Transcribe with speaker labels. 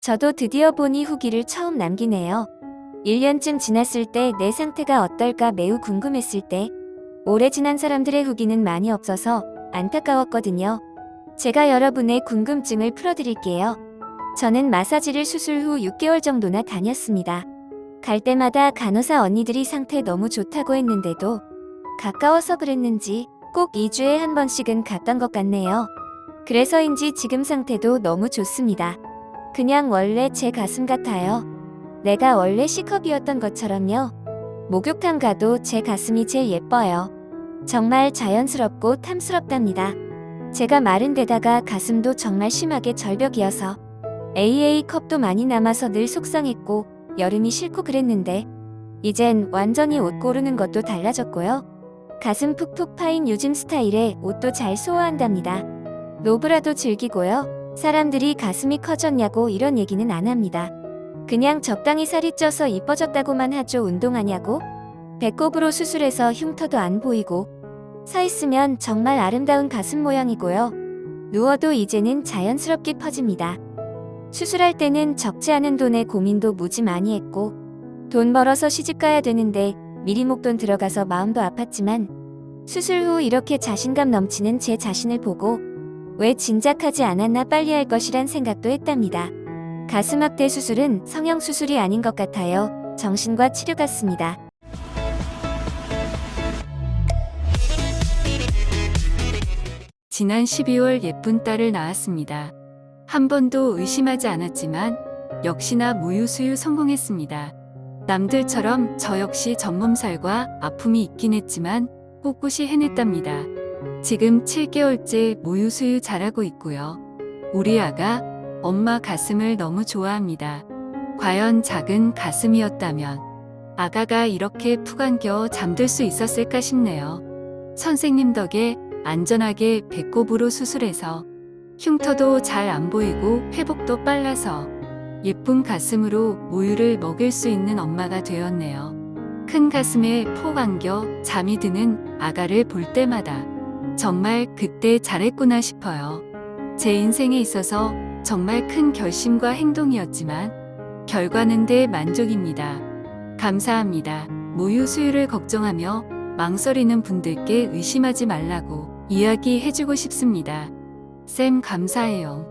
Speaker 1: 저도 드디어 보니 후기를 처음 남기네요. 1년쯤 지났을 때 내 상태가 어떨까 매우 궁금했을 때 오래 지난 사람들의 후기는 많이 없어서 안타까웠거든요. 제가 여러분의 궁금증을 풀어드릴게요. 저는 마사지를 수술 후 6개월 정도나 다녔습니다. 갈 때마다 간호사 언니들이 상태 너무 좋다고 했는데도 가까워서 그랬는지 꼭 2주에 한 번씩은 갔던 것 같네요. 그래서인지 지금 상태도 너무 좋습니다. 그냥 원래 제 가슴 같아요. 내가 원래 C컵이었던 것처럼요. 목욕탕 가도 제 가슴이 제일 예뻐요. 정말 자연스럽고 탐스럽답니다. 제가 마른 데다가 가슴도 정말 심하게 절벽이어서 AA 컵도 많이 남아서 늘 속상했고 여름이 싫고 그랬는데 이젠 완전히 옷 고르는 것도 달라졌고요. 가슴 푹푹 파인 요즘 스타일에 옷도 잘 소화한답니다. 노브라도 즐기고요. 사람들이 가슴이 커졌냐고 이런 얘기는 안 합니다. 그냥 적당히 살이 쪄서 이뻐졌다고만 하죠. 운동하냐고? 배꼽으로 수술해서 흉터도 안 보이고 서 있으면 정말 아름다운 가슴 모양이고요. 누워도 이제는 자연스럽게 퍼집니다. 수술할 때는 적지 않은 돈에 고민도 무지 많이 했고 돈 벌어서 시집 가야 되는데 미리 목돈 들어가서 마음도 아팠지만 수술 후 이렇게 자신감 넘치는 제 자신을 보고 왜 진작하지 않았나 빨리 할 것이란 생각도 했답니다. 가슴 확대 수술은 성형 수술이 아닌 것 같아요. 정신과 치료 같습니다.
Speaker 2: 지난 12월 예쁜 딸을 낳았습니다. 한 번도 의심하지 않았지만 역시나 무유수유 성공했습니다. 남들처럼 저 역시 전몸살과 아픔이 있긴 했지만 꿋꿋이 해냈답니다. 지금 7개월째 무유수유 잘하고 있고요. 우리 아가 엄마 가슴을 너무 좋아합니다. 과연 작은 가슴이었다면 아가가 이렇게 푹 안겨 잠들 수 있었을까 싶네요. 선생님 덕에 안전하게 배꼽으로 수술해서 흉터도 잘 안 보이고 회복도 빨라서 예쁜 가슴으로 우유를 먹일 수 있는 엄마가 되었네요. 큰 가슴에 폭 안겨 잠이 드는 아가를 볼 때마다 정말 그때 잘했구나 싶어요. 제 인생에 있어서 정말 큰 결심과 행동이었지만 결과는 대 만족입니다. 감사합니다. 모유 수유를 걱정하며 망설이는 분들께 의심하지 말라고 이야기해주고 싶습니다. 쌤 감사해요.